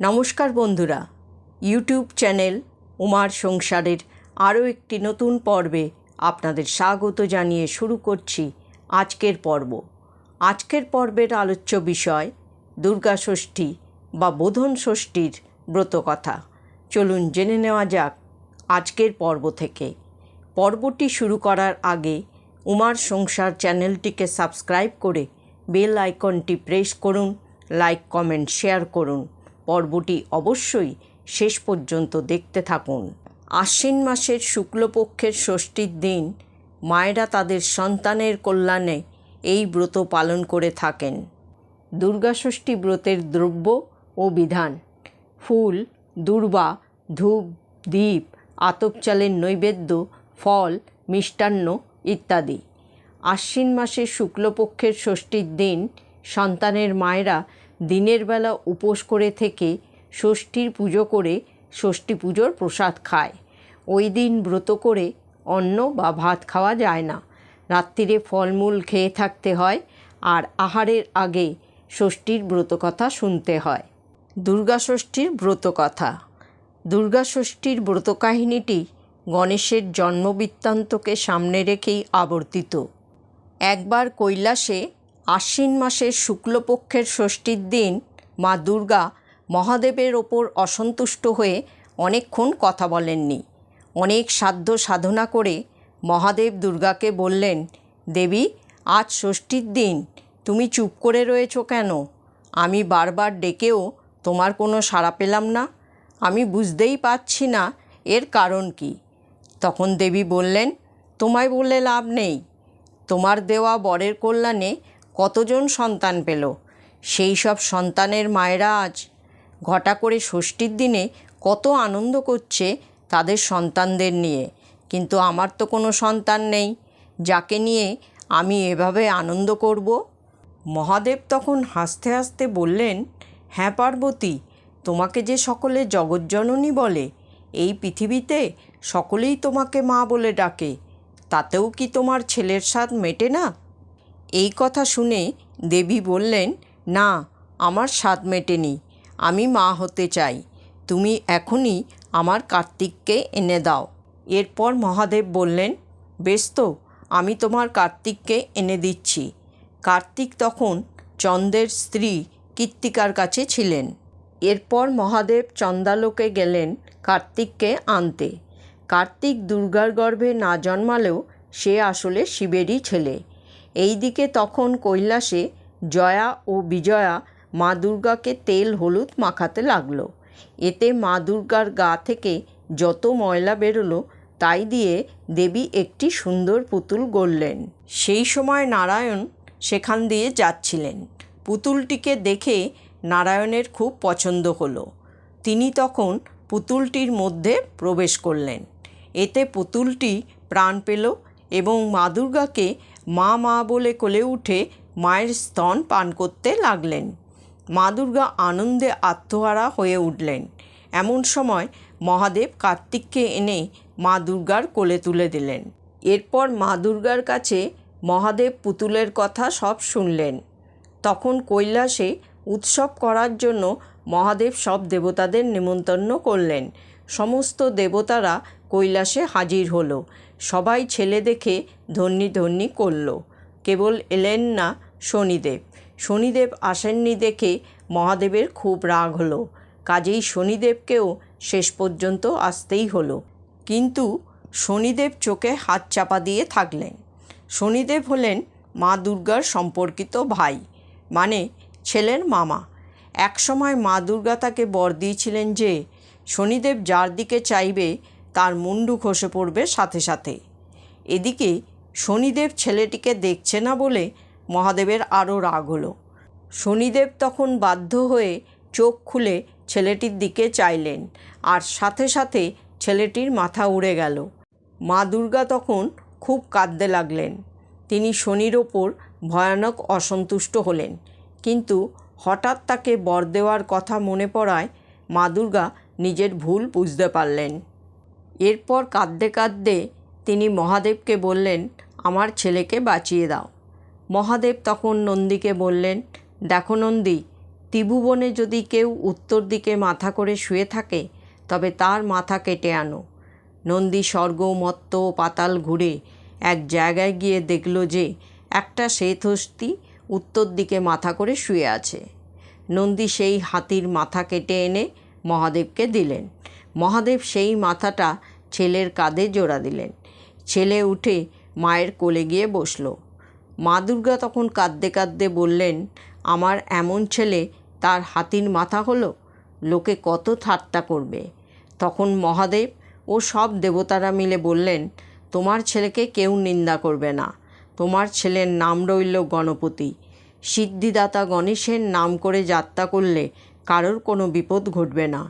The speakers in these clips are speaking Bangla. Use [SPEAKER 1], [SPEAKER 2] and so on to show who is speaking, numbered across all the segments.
[SPEAKER 1] নমস্কার বন্ধুরা ইউটিউব চ্যানেল উমার সংসারের আরও একটি নতুন পর্বে আপনাদের স্বাগত জানিয়ে শুরু করছি আজকের পর্ব। আজকের পর্বের আলোচ্য বিষয় দুর্গা ষষ্ঠী বা বোধন ষষ্ঠীর ব্রতকথা চলুন জেনে নেওয়া যাক আজকের পর্ব থেকে। পর্বটি শুরু করার আগে উমার সংসার চ্যানেলটিকে সাবস্ক্রাইব করে বেল আইকনটি প্রেস করুন, লাইক, কমেন্ট, শেয়ার করুন। পর্বটি অবশ্যই শেষ পর্যন্ত দেখতে থাকুন। আশ্বিন মাসের শুক্লপক্ষের ষষ্ঠীর দিন মায়েরা তাদের সন্তানের কল্যাণে এই ব্রত পালন করে থাকেন। দুর্গাষষ্ঠী ব্রতের দ্রব্য ও বিধান ফুল, দুর্বা, ধূপ দ্বীপ আতপ চালের নৈবেদ্য, ফল, মিষ্টান্ন ইত্যাদি। আশ্বিন মাসের শুক্লপক্ষের ষষ্ঠীর দিন সন্তানের মায়েরা দিনের বেলা উপোস করে থেকে ষষ্ঠীর পুজো করে ষষ্ঠী পুজোর প্রসাদ খায়। ওই দিন ব্রত করে অন্ন বা ভাত খাওয়া যায় না। রাত্রিরে ফলমূল খেয়ে থাকতে হয় আর আহারের আগে ষষ্ঠীর ব্রতকথা শুনতে হয়। দুর্গা ষষ্ঠীর ব্রতকথা দুর্গা ষষ্ঠীর ব্রতকাহিনীটি গণেশের জন্মবৃত্তান্তকে সামনে রেখেই আবর্তিত। একবার কৈলাসে আশ্বিন মাসের শুক্লপক্ষের ষষ্ঠীর দিন মা দুর্গা মহাদেবের ওপর অসন্তুষ্ট হয়ে অনেকক্ষণ কথা বলেননি। অনেক সাধ্য সাধনা করে মহাদেব দুর্গাকে বললেন, দেবী, আজ ষষ্ঠীর দিন, তুমি চুপ করে রয়েছো কেন? আমি বারবার ডেকেও তোমার কোনো সাড়া পেলাম না। আমি বুঝতেই পারছি না এর কারণ কি। তখন দেবী বললেন, তোমায় বলে লাভ নেই। তোমার দেওয়া বরের কল্যাণে কতজন সন্তান পেল? সেই সব সন্তানের মায়েরা আজ ঘটা করে ষষ্ঠীর দিনে কত আনন্দ করছে তাদের সন্তানদের নিয়ে। কিন্তু আমার তো কোনো সন্তান নেই। যাকে নিয়ে আমি এভাবে আনন্দ করব? মহাদেব তখন হাসতে হাসতে বললেন হ্যাঁ পার্বতী, তোমাকে যে সকলে জগজ্জননী বলে, এই পৃথিবীতে সকলেই তোমাকে মা বলে ডাকে। তাতেও কি তোমার ছেলের স্বাদ মেটে না? এই কথা শুনে দেবী বললেন, না, আমার স্বাদ মেটেনি। আমি মা হতে চাই। তুমি এখনই আমার কার্তিককে এনে দাও। এরপর মহাদেব বললেন, বেশ তো, আমি তোমার কার্তিককে এনে দিচ্ছি। কার্তিক তখন চন্দ্রের স্ত্রী কৃত্তিকার কাছে ছিলেন। এরপর মহাদেব চন্দালোকে গেলেন কার্তিককে আনতে। কার্তিক দুর্গার গর্ভে না জন্মালেও সে আসলে শিবেরই ছেলে। এইদিকে তখন কৈলাসে জয়া ও বিজয়া মা দুর্গাকে তেল হলুদ মাখাতে লাগল। এতে মা দুর্গার গা থেকে যত ময়লা বেরোলো, তাই দিয়ে দেবী একটি সুন্দর পুতুল গড়লেন। সেই সময় নারায়ণ সেখান দিয়ে যাচ্ছিলেন। পুতুলটিকে দেখে নারায়ণের খুব পছন্দ হলো। তিনি তখন পুতুলটির মধ্যে প্রবেশ করলেন। এতে পুতুলটি প্রাণ পেল এবং মা দুর্গাকে মা মা বলে কোলে উঠে মায়ের স্তন পান করতে লাগলেন। মা দুর্গা আনন্দে আত্মহারা হয়ে উঠলেন। এমন সময় মহাদেব কার্তিককে এনে মা দুর্গার কোলে তুলে দিলেন। এরপর মা দুর্গার কাছে মহাদেব পুতুলের কথা সব শুনলেন। তখন কৈলাসে উৎসব করার জন্য মহাদেব সব দেবতাদের নিমন্ত্রণ করলেন। সমস্ত দেবতারা কৈলাসে হাজির হলো। সবাই ছেলে দেখে ধন্যি ধন্যি করল। কেবল এলেন না শনিদেব। শনিদেব আসেননি দেখে মহাদেবের খুব রাগ হলো। কাজেই শনিদেবকেও শেষ পর্যন্ত আসতেই হলো। কিন্তু শনিদেব চোখে হাত চাপা দিয়ে থাকলেন। শনিদেব হলেন মা দুর্গার সম্পর্কিত ভাই মানে ছেলের মামা। একসময় মা দুর্গা তাকে বর দিয়েছিলেন যে শনিদেব যার দিকে চাইবে, তার মুন্ডু খসে পড়বে সাথে সাথে। এদিকে শনিদেব ছেলেটিকে দেখছে না বলে মহাদেবের আরও রাগ হলো। শনিদেব তখন বাধ্য হয়ে চোখ খুলে ছেলেটির দিকে চাইলেন আর সাথে সাথে ছেলেটির মাথা উড়ে গেল। মা দুর্গা তখন খুব কাঁদতে লাগলেন। তিনি শনির ওপর ভয়ানক অসন্তুষ্ট হলেন। কিন্তু হঠাৎ তাকে বর দেওয়ার কথা মনে পড়ায় মা দুর্গা নিজের ভুল বুঝতে পারলেন। এরপর কাঁদতে কাঁদতে তিনি মহাদেবকে বললেন, আমার ছেলেকে বাঁচিয়ে দাও। মহাদেব তখন নন্দীকে বললেন, দেখো নন্দী, ত্রিভুবনে যদি কেউ উত্তর দিকে মাথা করে শুয়ে থাকে, তবে তার মাথা কেটে আনো। নন্দী স্বর্গ, মত্ত পাতাল ঘুরে এক জায়গায় গিয়ে দেখল যে একটা শ্বেতহস্তি উত্তর দিকে মাথা করে শুয়ে আছে। নন্দী সেই হাতির মাথা কেটে এনে মহাদেবকে দিলেন। মহাদেব সেই মাথাটা ছেলের কাঁধে জোড়া দিলেন। ছেলে উঠে মায়ের কোলে গিয়ে বসল। মা দুর্গা তখন কাঁদতে কাঁদতে বললেন, আমার এমন ছেলে তার হাতির মাথা হলো? লোকে কত ঠাট্টা করবে? তখন মহাদেব ও সব দেবতারা মিলে বললেন, তোমার ছেলেকে কেউ নিন্দা করবে না। তোমার ছেলের নাম রইল গণপতি। সিদ্ধিদাতা গণেশের নাম করে যাত্রা করলে কারোর কোনো বিপদ ঘটবে না।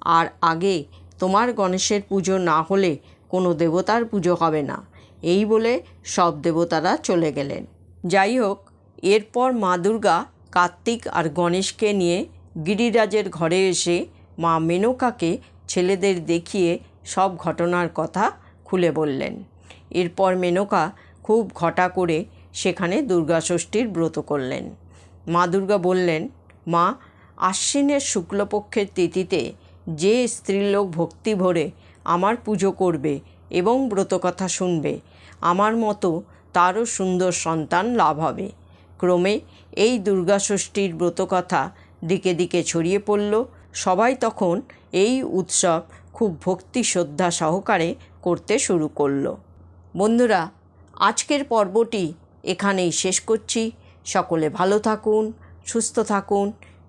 [SPEAKER 1] আর আগে তোমার গণেশের পুজো না হলে কোনো দেবতার পুজো হবে না। এই বলে সব দেবতারা চলে গেলেন। যাই হোক, এরপর মা দুর্গা, কার্তিক আর গণেশকে নিয়ে গিরিরাজের ঘরে এসে মা মেনকাকে ছেলেদের দেখিয়ে সব ঘটনার কথা খুলে বললেন। এরপর মেনকা খুব ঘটা করে সেখানে দুর্গাষষ্ঠীর ব্রত করলেন। মা দুর্গা বললেন, মা আশ্বিনের শুক্লপক্ষের তিথিতে যে স্ত্রীলোক ভক্তি ভরে আমার পুজো করবে এবং ব্রতকথা শুনবে, আমার মতো তারও সুন্দর সন্তান লাভ হবে। ক্রমে এই দুর্গা ষষ্ঠীর ব্রতকথা দিকে দিকে ছড়িয়ে পড়ল। সবাই তখন এই উৎসব খুব ভক্তি শ্রদ্ধা সহকারে করতে শুরু করল। বন্ধুরা, আজকের পর্বটি এখানেই শেষ করছি। সকলে ভালো থাকুন, সুস্থ থাকুন।